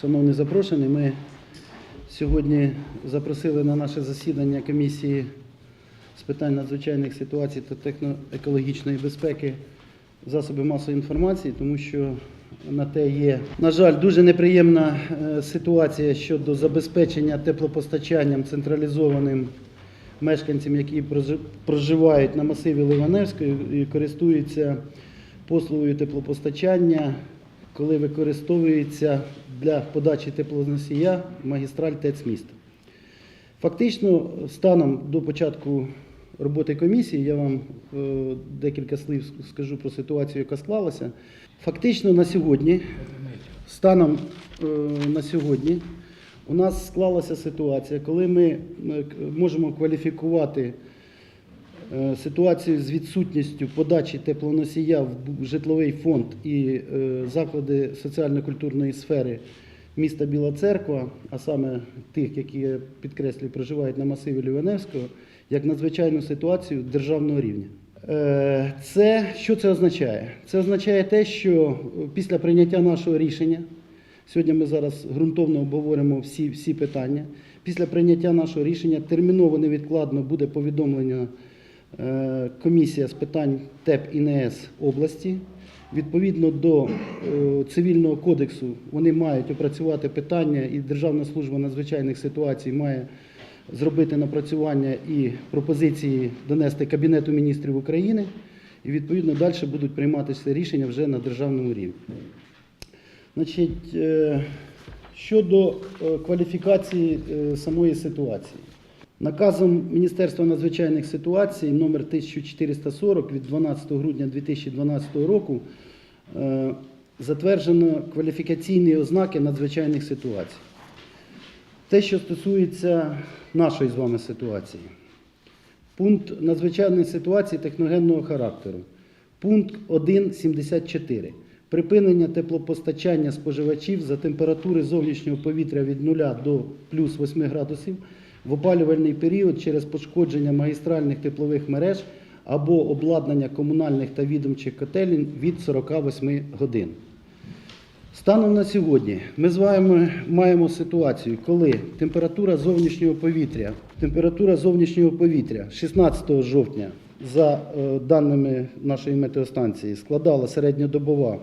Шановні запрошені, ми сьогодні запросили на наше засідання комісії з питань надзвичайних ситуацій та техноекологічної безпеки засоби масової інформації, тому що на те є, на жаль, дуже неприємна е, ситуація щодо забезпечення теплопостачанням централізованим мешканцям, які проживають на масиві Ливаневської і користуються послугою теплопостачання, коли використовується для подачі теплоносія магістраль ТЕЦ міста. Фактично, станом до початку роботи комісії, я вам е, декілька слів скажу про ситуацію, яка склалася. Фактично на сьогодні, станом е, на сьогодні, у нас склалася ситуація, коли ми е, можемо кваліфікувати ситуацію з відсутністю подачі теплоносія в житловий фонд і е, заклади соціально-культурної сфери міста Біла Церква, а саме тих, які я підкреслюю, проживають на масиві Ліваневського, як надзвичайну ситуацію державного рівня. Е, Це що це означає? Це означає те, що е, після прийняття нашого рішення, сьогодні ми зараз ґрунтовно обговоримо всі, всі питання. Після прийняття нашого рішення терміново невідкладно буде повідомлення е, комісія з питань ТЕП і НС області. Відповідно до е, цивільного кодексу вони мають опрацювати питання, і Державна служба надзвичайних ситуацій має зробити напрацювання і пропозиції донести Кабінету міністрів України. І відповідно далі будуть прийматися рішення вже на державному рівні. Значить, е, щодо е, кваліфікації е, самої ситуації. Наказом Міністерства надзвичайних ситуацій номер 1440 від 12 грудня 2012 року е, затверджено кваліфікаційні ознаки надзвичайних ситуацій. Те, що стосується нашої з вами ситуації. Пункт надзвичайної ситуації техногенного характеру. Пункт 1.74. Припинення теплопостачання споживачів за температури зовнішнього повітря від 0 до плюс 8 градусів в опалювальний період через пошкодження магістральних теплових мереж або обладнання комунальних та відомчих котелень від 48 годин. Станом на сьогодні ми з вами маємо ситуацію, коли температура зовнішнього повітря, температура зовнішнього повітря 16 жовтня, за е, даними нашої метеостанції, складала середньодобова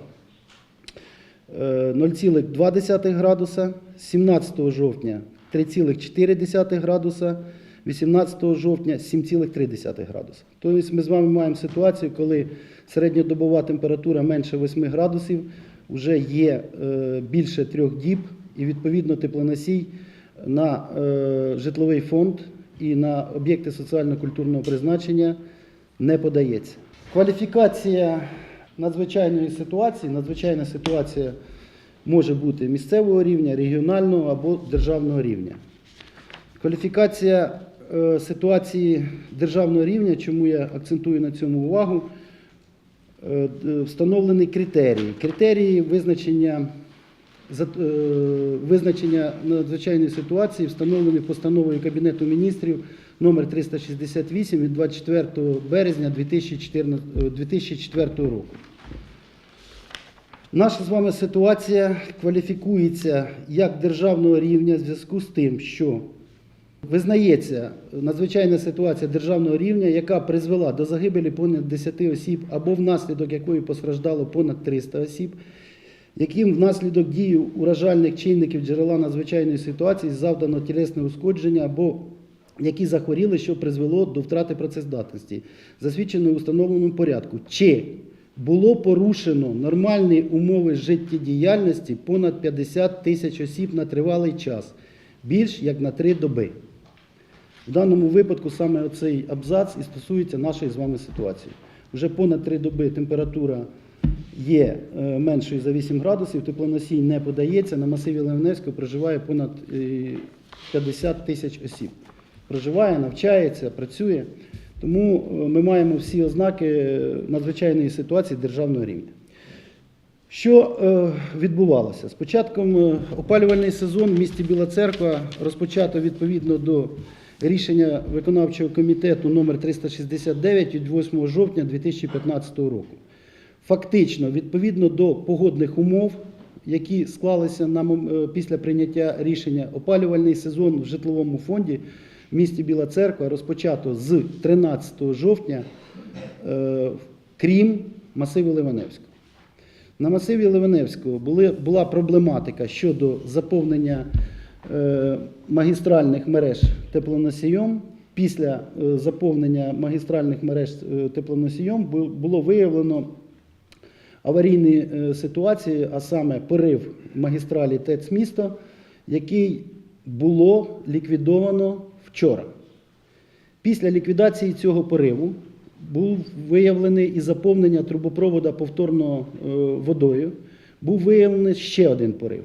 е, 0,2 градуса, 17 жовтня 3,4 градуса, 18 жовтня 7,3 градуса. Тобто ми з вами маємо ситуацію, коли середньодобова температура менше 8 градусів, вже є е, більше трьох діб, і відповідно теплоносій на е, житловий фонд і на об'єкти соціально-культурного призначення не подається. Кваліфікація надзвичайної ситуації, надзвичайна ситуація може бути місцевого рівня, регіонального або державного рівня. Кваліфікація е, ситуації державного рівня, чому я акцентую на цьому увагу, е, встановлені критерії. Критерії визначення, е, визначення надзвичайної ситуації встановлені постановою Кабінету міністрів номер 368 від 24 березня 2014 е, 2004 року. Наша з вами ситуація кваліфікується як державного рівня в зв'язку з тим, що визнається надзвичайна ситуація державного рівня, яка призвела до загибелі понад 10 осіб або внаслідок якої постраждало понад 300 осіб, яким внаслідок дії уражальних чинників джерела надзвичайної ситуації завдано тілесне ушкодження або які захворіли, що призвело до втрати працездатності, засвідченої у встановленому порядку. Чи було порушено нормальні умови життєдіяльності понад 50 тисяч осіб на тривалий час, більш як на три доби. В даному випадку саме оцей абзац і стосується нашої з вами ситуації. Вже понад три доби температура є е, меншою за 8 градусів, теплоносій не подається. На масиві Ленівського проживає понад е, 50 тисяч осіб. Проживає, навчається, працює. Тому е, ми маємо всі ознаки надзвичайної ситуації державного рівня. Що е, відбувалося? З початком е, опалювальний сезон в місті Біла Церква розпочато відповідно до рішення виконавчого комітету номер 369 від 8 жовтня 2015 року. Фактично, відповідно до погодних умов, які склалися після прийняття рішення опалювальний сезон в житловому фонді в місті Біла Церква розпочато з 13 жовтня, е, крім масиву Ливаневського. На масиві Ливаневського була проблематика щодо заповнення е, магістральних мереж теплоносієм. Після е, заповнення магістральних мереж теплоносієм було виявлено аварійні ситуації, а саме порив магістралі ТЕЦ місто, який було ліквідовано вчора. Після ліквідації цього пориву був виявлений і заповнення трубопровода повторно е, водою. Був виявлений ще один порив,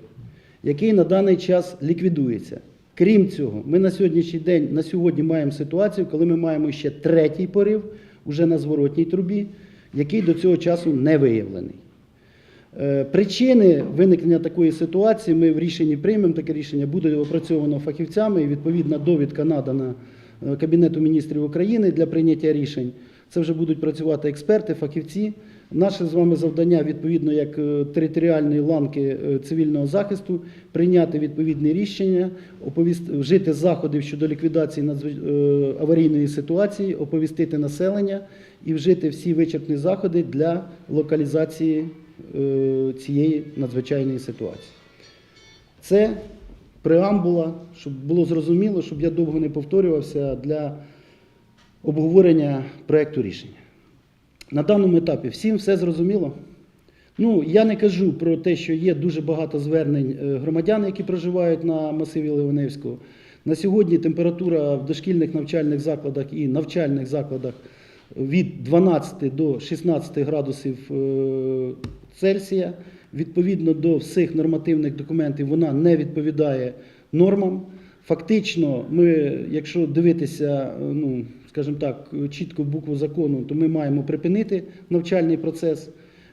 який на даний час ліквідується. Крім цього, ми на сьогоднішній день на сьогодні маємо ситуацію, коли ми маємо ще третій порив уже на зворотній трубі, який до цього часу не виявлений. Е, Причини виникнення такої ситуації ми в рішенні приймемо. Таке рішення буде опрацьовано фахівцями і відповідна довідка надана е, Кабінету міністрів України для прийняття рішень. Це вже будуть працювати експерти, фахівці. Наше з вами завдання, відповідно як е, територіальної ланки цивільного захисту, прийняти відповідне рішення, вжити заходів щодо ліквідації аварійної ситуації, оповістити населення і вжити всі вичерпні заходи для локалізації цієї надзвичайної ситуації. Це преамбула, щоб було зрозуміло, щоб я довго не повторювався для обговорення проекту рішення. На даному етапі всім все зрозуміло. Ну, я не кажу про те, що є дуже багато звернень е, громадян, які проживають на масиві Ливаневського. На сьогодні температура в дошкільних навчальних закладах і навчальних закладах від 12 до 16 градусів е, Цельсія. Відповідно до всіх нормативних документів, вона не відповідає нормам. Фактично, ми, якщо дивитися, е, ну, скажімо так, чітко букву закону, то ми маємо припинити навчальний процес.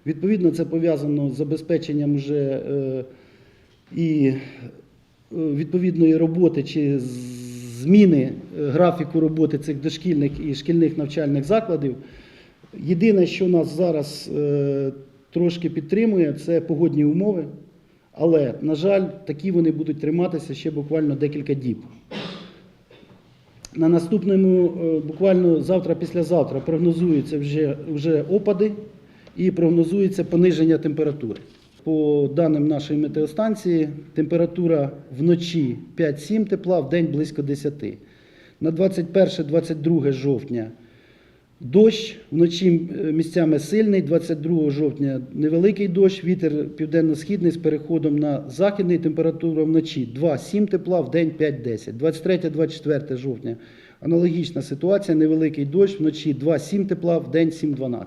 Відповідно, це пов'язано з забезпеченням вже е, і е, відповідної роботи чи зміни графіку роботи цих дошкільних і шкільних навчальних закладів. Єдине, що нас зараз трошки підтримує, це погодні умови. Але, на жаль, такі вони будуть триматися ще буквально декілька діб. На наступному, е, буквально завтра-післязавтра, прогнозуються вже, вже опади і прогнозується пониження температури. По даним нашої метеостанції, температура вночі 5-7 тепла, в день близько 10. На 21-22 жовтня Дощ вночі е, місцями сильний, 22 жовтня невеликий дощ, вітер південно-східний з переходом на західний, температура вночі 2-7 тепла, в день 5-10. 23-24 жовтня аналогічна ситуація, невеликий дощ, вночі 2-7 тепла, в день 7-12.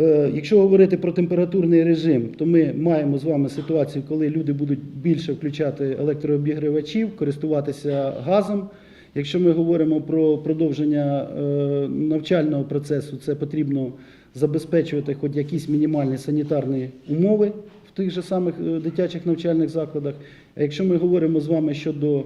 Е, Якщо говорити про температурний режим, то ми маємо з вами ситуацію, коли люди будуть більше включати електрообігрівачів, користуватися газом. Якщо ми говоримо про продовження е, навчального процесу, це потрібно забезпечувати хоч якісь мінімальні санітарні умови в тих же самих е, дитячих навчальних закладах. А якщо ми говоримо з вами щодо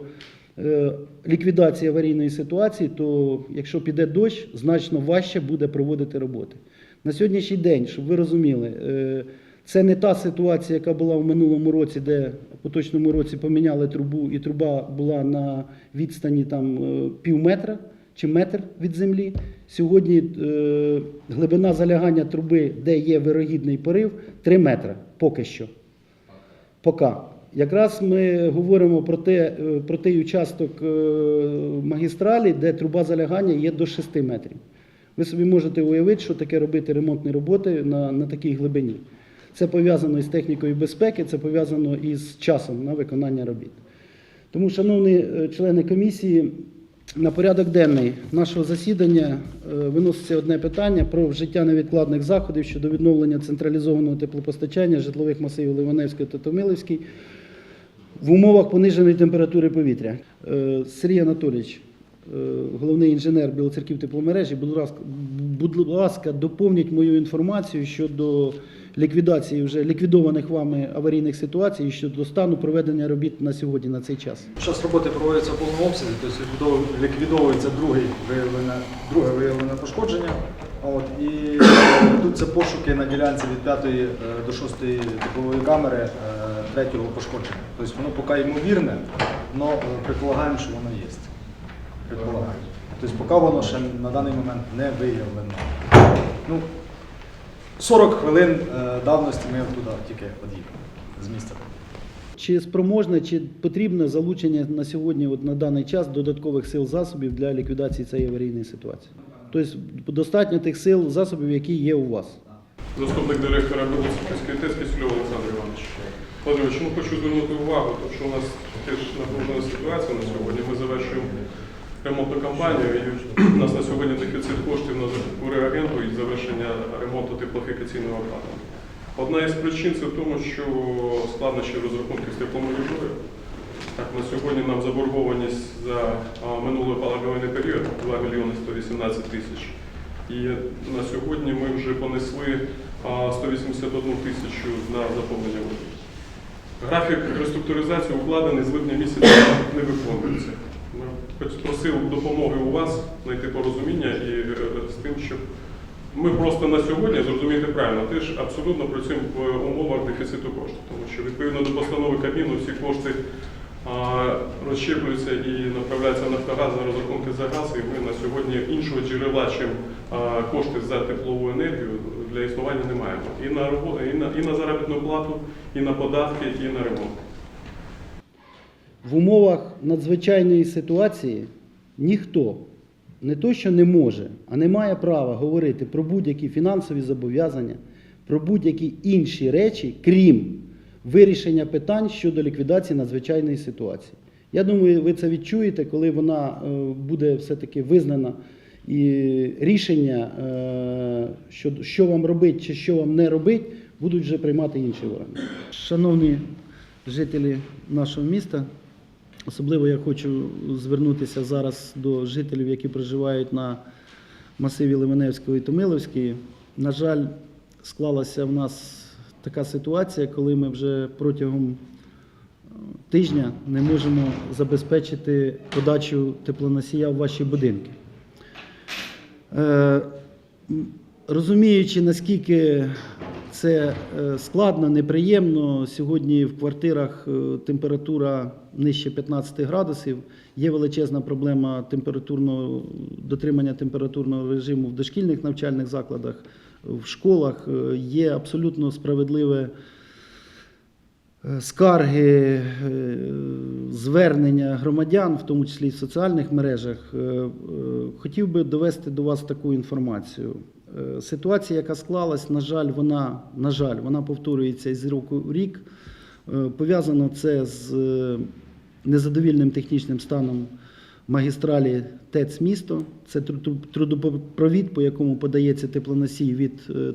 е, ліквідації аварійної ситуації, то якщо піде дощ, значно важче буде проводити роботи. На сьогоднішній день, щоб ви розуміли, це не та ситуація, яка була в минулому році, де в поточному році поміняли трубу, і труба була на відстані там е, пів метра чи метр від землі. Сьогодні е, глибина залягання труби, де є вирогідний порив, 3 метри поки що. Поки. Якраз ми говоримо про, те, е, про той участок е, магістралі, де труба залягання є до 6 метрів. Ви собі можете уявити, що таке робити ремонтні роботи на, на такій глибині. Це пов'язано із технікою безпеки, це пов'язано із часом на виконання робіт. Тому, шановні е, члени комісії, на порядок денний нашого засідання е, виноситься одне питання про вжиття невідкладних заходів щодо відновлення централізованого теплопостачання житлових масивів Ливаневської та Томилівській в умовах пониженої температури повітря. Е, Сергій Анатолійович, головний інженер Білоцерків тепломережі, будь ласка, будь ласка, доповніть мою інформацію щодо ліквідації вже ліквідованих вами аварійних ситуацій щодо стану проведення робіт на сьогодні, на цей час. Зараз роботи проводяться в повному обсязі, тобто ліквідов- ліквідовується другий виявлене, друге виявлене пошкодження От, і е, ведуться пошуки на ділянці від 5 е, до 6 теплової камери е, третього пошкодження. Тобто воно поки ймовірне, але предполагаємо, що воно є. Предполагаємо. Тобто поки воно ще на даний момент не виявлено. Ну, 40 хвилин е, давності ми туди тільки під'їхали з місця. Чи спроможне, чи потрібне залучення на сьогодні, от на даний час, додаткових сил засобів для ліквідації цієї аварійної ситуації? Тобто достатньо тих сил засобів, які є у вас. Заступник директора Білоцерківської ТЕС Кисельов Олександр Іванович. Володимирович, ну хочу звернути увагу, тому що у нас теж напружена ситуація на сьогодні. Ми завершуємо ремонтну кампанію і у нас на сьогодні дефіцит коштів на закупку реагенту і завершення ремонту теплофікаційного обладнання. Одна із причин це в тому, що складнощі розрахунків з тепломережою. Так, на сьогодні нам заборгованість за минулий паливний період 2 мільйони 118 тисяч. І на сьогодні ми вже понесли 181 тисячу на заповнення води. Графік реструктуризації укладений з липня місяця не виконується. Хоч просив допомоги у вас знайти порозуміння і е, з тим, щоб ми просто на сьогодні, зрозумійте правильно, теж абсолютно працюємо в умовах дефіциту коштів, тому що відповідно до постанови Кабміну всі кошти розщеплюються і направляються в Нафтогаз на розрахунки за газ, і ми на сьогодні іншого джерела, чим кошти за теплову енергію, для існування не маємо. І на і на, і на заробітну плату, і на податки, і на ремонт. В умовах надзвичайної ситуації ніхто не то, що не може, а не має права говорити про будь-які фінансові зобов'язання, про будь-які інші речі, крім вирішення питань щодо ліквідації надзвичайної ситуації. Я думаю, ви це відчуєте, коли вона е, буде все-таки визнана і рішення, е, що, вам робити чи що вам не робити, будуть вже приймати інші органи. Шановні жителі нашого міста, Особливо я хочу звернутися зараз до жителів, які проживають на масиві Лиманевської і Томиловської. На жаль, склалася в нас така ситуація, коли ми вже протягом е, тижня не можемо забезпечити подачу теплоносія в ваші будинки. Розуміючи, наскільки це е, складно, неприємно, сьогодні в квартирах е, температура нижче 15 градусів, є величезна проблема температурного дотримання температурного режиму в дошкільних навчальних закладах, в школах. Е, Є абсолютно справедливе скарги, звернення громадян, в тому числі і в соціальних мережах. Хотів би довести до вас таку інформацію. Е, Ситуація, яка склалась, на жаль, вона, на жаль, вона повторюється із року в рік. Е, Пов'язано це з е, незадовільним технічним станом магістралі ТЕЦ місто. Це тру- тру- трудопровід, по якому подається теплоносій від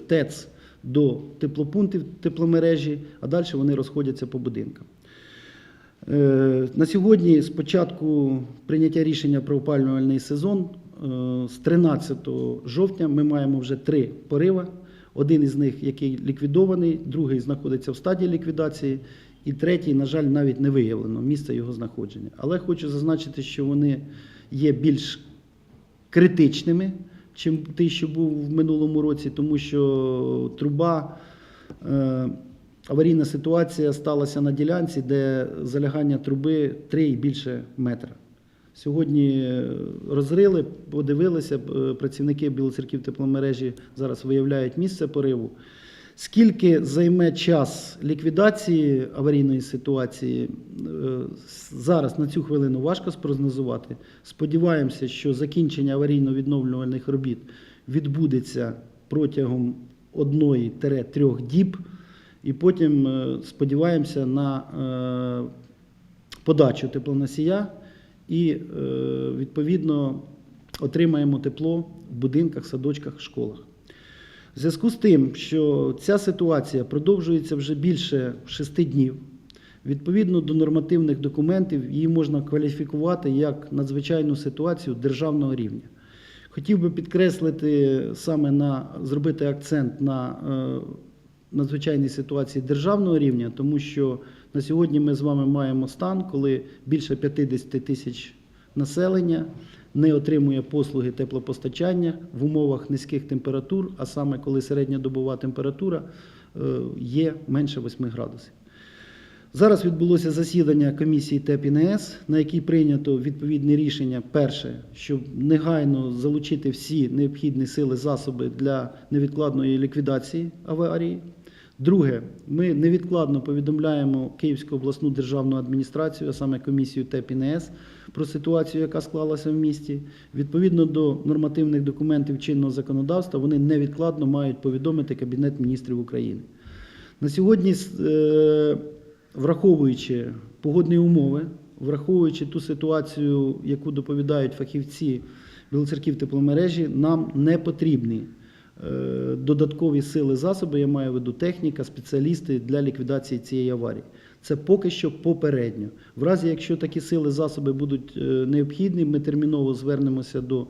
ТЕЦ до теплопунктів тепломережі, а далі вони розходяться по будинкам. На сьогодні, з початку прийняття рішення про опалювальний сезон, з 13 жовтня ми маємо вже три пориви. Один із них, який ліквідований, другий знаходиться в стадії ліквідації, і третій, на жаль, навіть не виявлено місце його знаходження. Але хочу зазначити, що вони є більш критичними, чим той, що був в минулому році, тому що труба. е, Аварійна ситуація сталася на ділянці, де залягання труби 3 і більше метра. Сьогодні е, розрили, подивилися, е, працівники Білоцерків тепломережі зараз виявляють місце пориву. Скільки займе час ліквідації аварійної ситуації, е, зараз на цю хвилину важко спрогнозувати. Сподіваємося, що закінчення аварійно-відновлювальних робіт відбудеться протягом 1-3 діб. І потім сподіваємося на подачу теплоносія і, е, відповідно, отримаємо тепло в будинках, садочках, школах. В зв'язку з тим, що ця ситуація продовжується вже більше 6 днів, відповідно до нормативних документів, її можна кваліфікувати як надзвичайну ситуацію державного рівня. Хотів би підкреслити саме на зробити акцент на е, надзвичайній ситуації державного рівня, тому що на сьогодні ми з вами маємо стан, коли більше 50 тисяч населення не отримує послуги теплопостачання в умовах низьких температур, а саме коли середньодобова температура е, є менше 8 градусів. Зараз відбулося засідання комісії ТЕП на якій прийнято відповідне рішення. Перше, щоб негайно залучити всі необхідні сили засоби для невідкладної ліквідації аварії. Друге, ми невідкладно повідомляємо Київську обласну державну адміністрацію, а саме комісію ТЕП ІНС, про ситуацію, яка склалася в місті. Відповідно до нормативних документів чинного законодавства, вони невідкладно мають повідомити Кабінет міністрів України. На сьогодні, е, враховуючи погодні умови, враховуючи ту ситуацію, яку доповідають фахівці Білоцерків тепломережі, нам не потрібні додаткові сили засоби, я маю в виду техніка, спеціалісти для ліквідації цієї аварії. Це поки що попередньо. В разі, якщо такі сили засоби будуть е, необхідні, ми терміново звернемося до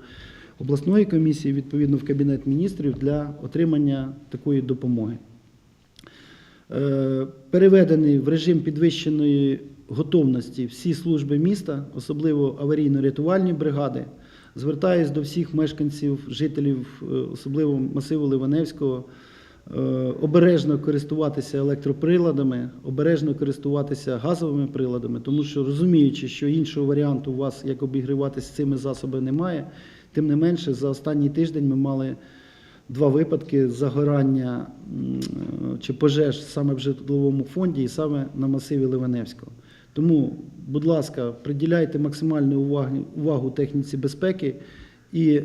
обласної комісії, відповідно в Кабінет міністрів для отримання такої допомоги. Е, Переведені в режим підвищеної готовності всі служби міста, особливо аварійно-рятувальні бригади. Звертаюсь до всіх мешканців, жителів, е, особливо масиву Ливаневського, е, обережно користуватися електроприладами, обережно користуватися газовими приладами, тому що розуміючи, що іншого варіанту у вас, як обігріватися цими засобами, немає, тим не менше, за останній тиждень ми мали два випадки загорання е, чи пожеж саме в житловому фонді і саме на масиві Ливаневського. Тому, будь ласка, приділяйте максимальну увагу, увагу техніці безпеки. І,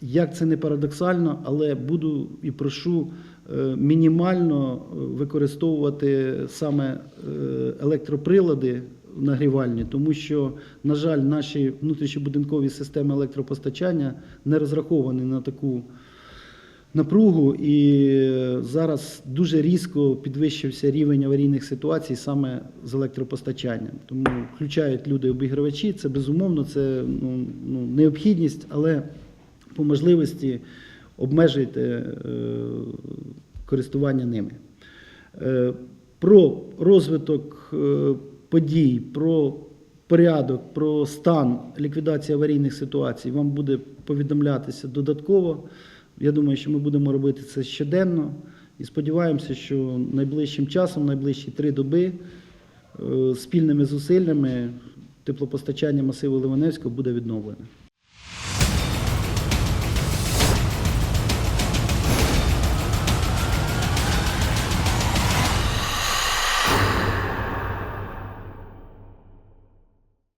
як це не парадоксально, але буду і прошу е, мінімально використовувати саме е, електроприлади нагрівальні, тому що, на жаль, наші внутрішньобудинкові системи електропостачання не розраховані на таку напругу, і зараз дуже різко підвищився рівень аварійних ситуацій саме з електропостачанням. Тому включають люди обігрівачі, це безумовно, це ну, ну, необхідність, але по можливості обмежуйте е, користування ними. Е, Про розвиток е, подій, про порядок, про стан ліквідації аварійних ситуацій вам буде повідомлятися додатково. Я думаю, що ми будемо робити це щоденно і сподіваємося, що найближчим часом, найближчі три доби, е, спільними зусиллями теплопостачання масиву Ливаневського буде відновлено.